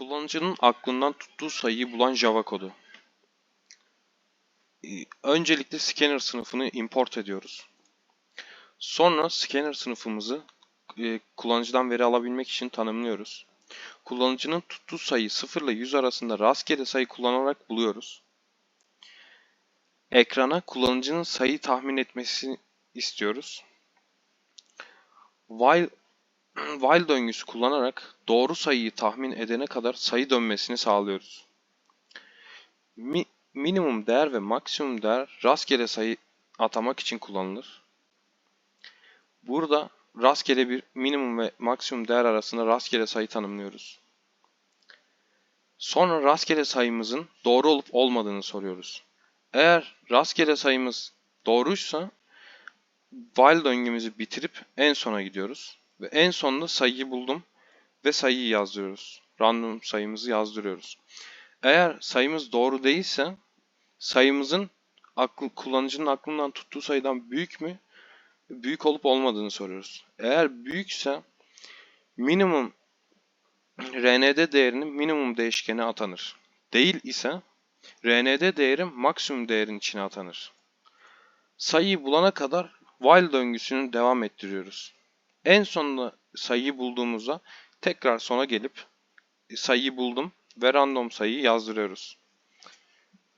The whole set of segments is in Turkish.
Kullanıcının aklından tuttuğu sayıyı bulan Java kodu. Ee, Öncelikle scanner sınıfını import ediyoruz. Sonra scanner sınıfımızı e, kullanıcıdan veri alabilmek için tanımlıyoruz. Kullanıcının tuttuğu sayıyı 0 ile 100 arasında rastgele sayı kullanarak buluyoruz. Ekrana kullanıcının sayı tahmin etmesini istiyoruz. While while döngüsü kullanarak doğru sayıyı tahmin edene kadar sayı dönmesini sağlıyoruz. Mi- minimum değer ve maksimum değer rastgele sayı atamak için kullanılır. Burada rastgele bir minimum ve maksimum değer arasında rastgele sayı tanımlıyoruz. Sonra rastgele sayımızın doğru olup olmadığını soruyoruz. Eğer rastgele sayımız doğruysa while döngümüzü bitirip en sona gidiyoruz. Ve en sonunda sayıyı buldum ve sayıyı yazdırıyoruz. Random sayımızı yazdırıyoruz. Eğer sayımız doğru değilse sayımızın aklı, kullanıcının aklından tuttuğu sayıdan büyük mü? Büyük olup olmadığını soruyoruz. Eğer büyükse minimum RND değerinin minimum değişkeni atanır. Değil ise RND değeri maksimum değerin içine atanır. Sayıyı bulana kadar while döngüsünü devam ettiriyoruz. En sonunda sayıyı bulduğumuzda tekrar sona gelip e, sayıyı buldum ve random sayıyı yazdırıyoruz.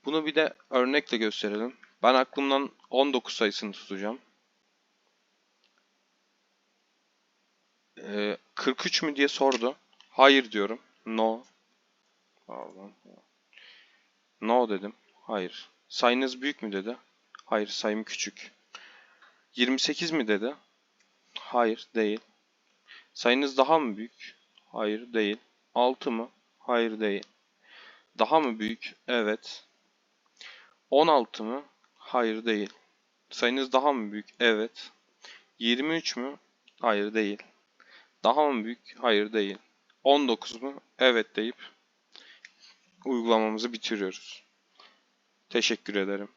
Bunu bir de örnekle gösterelim. Ben aklımdan 19 sayısını tutacağım. Ee, 43 mü diye sordu. Hayır diyorum. No. Pardon. No dedim. Hayır. Sayınız büyük mü dedi. Hayır sayım küçük. 28 mi dedi. Hayır değil. Sayınız daha mı büyük? Hayır değil. 6 mı? Hayır değil. Daha mı büyük? Evet. 16 mı? Hayır değil. Sayınız daha mı büyük? Evet. 23 mü? Hayır değil. Daha mı büyük? Hayır değil. 19 mu? Evet deyip uygulamamızı bitiriyoruz. Teşekkür ederim.